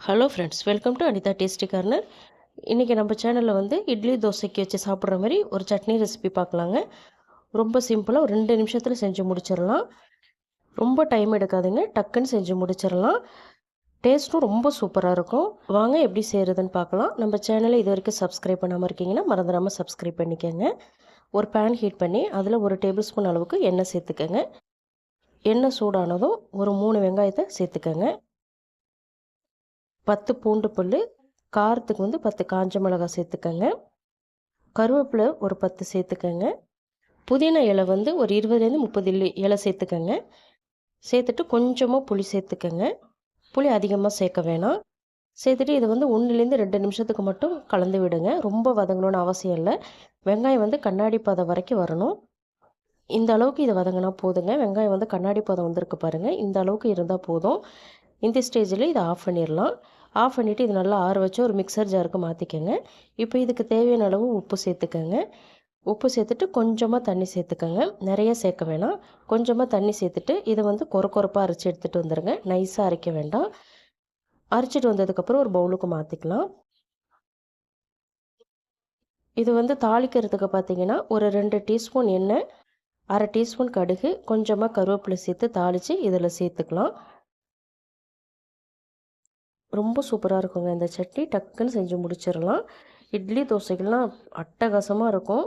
Hello friends welcome to Anitha tasty corner இன்றைக்கி நம்ம சேனலில் வந்து இட்லி தோசைக்கு வச்சு சாப்பிட்ற மாதிரி ஒரு சட்னி ரெசிபி பார்க்கலாங்க. ரொம்ப சிம்பிளாக ஒரு ரெண்டு நிமிஷத்தில் செஞ்சு முடிச்சிடலாம். ரொம்ப டைம் எடுக்காதுங்க டக்குன்னு செஞ்சு முடிச்சிடலாம். டேஸ்ட்டும் ரொம்ப சூப்பராக இருக்கும். வாங்க எப்படி செய்கிறதுன்னு பார்க்கலாம். நம்ம சேனலை இது வரைக்கும் சப்ஸ்கிரைப் பண்ணாமல் இருக்கீங்கன்னா மறந்துடாமல் சப்ஸ்கிரைப் பண்ணிக்கோங்க. ஒரு பேன் ஹீட் பண்ணி அதில் ஒரு டேபிள் ஸ்பூன் அளவுக்கு எண்ணெய் சேர்த்துக்கோங்க. எண்ணெய் சூடானதும் ஒரு மூணு வெங்காயத்தை சேர்த்துக்கோங்க. பத்து பூண்டு புல் காரத்துக்கு வந்து பத்து காஞ்ச மிளகாய் சேர்த்துக்கோங்க. கருவேப்பிலை ஒரு பத்து சேர்த்துக்கோங்க. புதினா இலை வந்து ஒரு இருபதுலேருந்து முப்பது இல்லி இலை சேர்த்துக்கோங்க. சேர்த்துட்டு கொஞ்சமாக புளி சேர்த்துக்கோங்க. புளி அதிகமாக சேர்க்க வேணாம். சேர்த்துட்டு இதை வந்து ஒன்றுலேருந்து ரெண்டு நிமிஷத்துக்கு மட்டும் கலந்து விடுங்க. ரொம்ப வதங்கணும்னு அவசியம் இல்லை. வெங்காயம் வந்து கண்ணாடி பதம் வரைக்கும் வரணும். இந்த அளவுக்கு இதை வதங்கினா போதுங்க. வெங்காயம் வந்து கண்ணாடி பதம் வந்திருக்கு பாருங்கள் இந்த அளவுக்கு இருந்தால் போதும். இந்த ஸ்டேஜில் இதை ஆஃப் பண்ணிடலாம் ஆஃப் பண்ணிவிட்டு இது நல்லா ஆற வச்சு ஒரு மிக்சர் ஜாருக்கு மாற்றிக்கோங்க இப்போ இதுக்கு தேவையான அளவு உப்பு சேர்த்துக்கோங்க. உப்பு சேர்த்துட்டு கொஞ்சமாக தண்ணி சேர்த்துக்கோங்க. நிறைய சேர்க்க வேணாம். கொஞ்சமாக தண்ணி சேர்த்துட்டு இதை வந்து கொர கொரப்பாக அரைச்சி எடுத்துகிட்டு வந்துடுங்க நைஸாக அரைக்க வேண்டாம். அரைச்சிட்டு வந்ததுக்கப்புறம் ஒரு பவுலுக்கு மாற்றிக்கலாம் இது வந்து தாளிக்கிறதுக்கு பார்த்தீங்கன்னா ஒரு ரெண்டு டீஸ்பூன் எண்ணெய் அரை டீஸ்பூன் கடுகு கொஞ்சமாக கருவேப்பிலை சேர்த்து தாளித்து இதில் சேர்த்துக்கலாம். ரொம்ப சூப்பராக இருக்குங்க. இந்த சட்னி டக்குன்னு செஞ்சு முடிச்சிடலாம் இட்லி தோசைகள்லாம் அட்டகாசமாக இருக்கும்.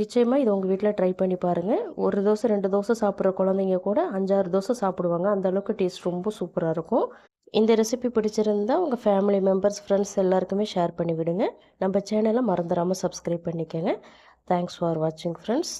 நிச்சயமாக இது உங்கள் வீட்டில் ட்ரை பண்ணி பாருங்கள் ஒரு தோசை ரெண்டு தோசை சாப்பிட்ற குழந்தைங்க கூட அஞ்சாறு தோசை சாப்பிடுவாங்க. அந்தளவுக்கு டேஸ்ட் ரொம்ப சூப்பராக இருக்கும். இந்த ரெசிபி பிடிச்சிருந்தா உங்கள் ஃபேமிலி மெம்பர்ஸ் ஃப்ரெண்ட்ஸ் எல்லாருக்குமே ஷேர் பண்ணி விடுங்க நம்ம சேனலை மறந்துடாமல் சப்ஸ்கிரைப் பண்ணிக்கோங்க. தேங்க்ஸ் ஃபார் வாட்சிங் ஃப்ரெண்ட்ஸ்.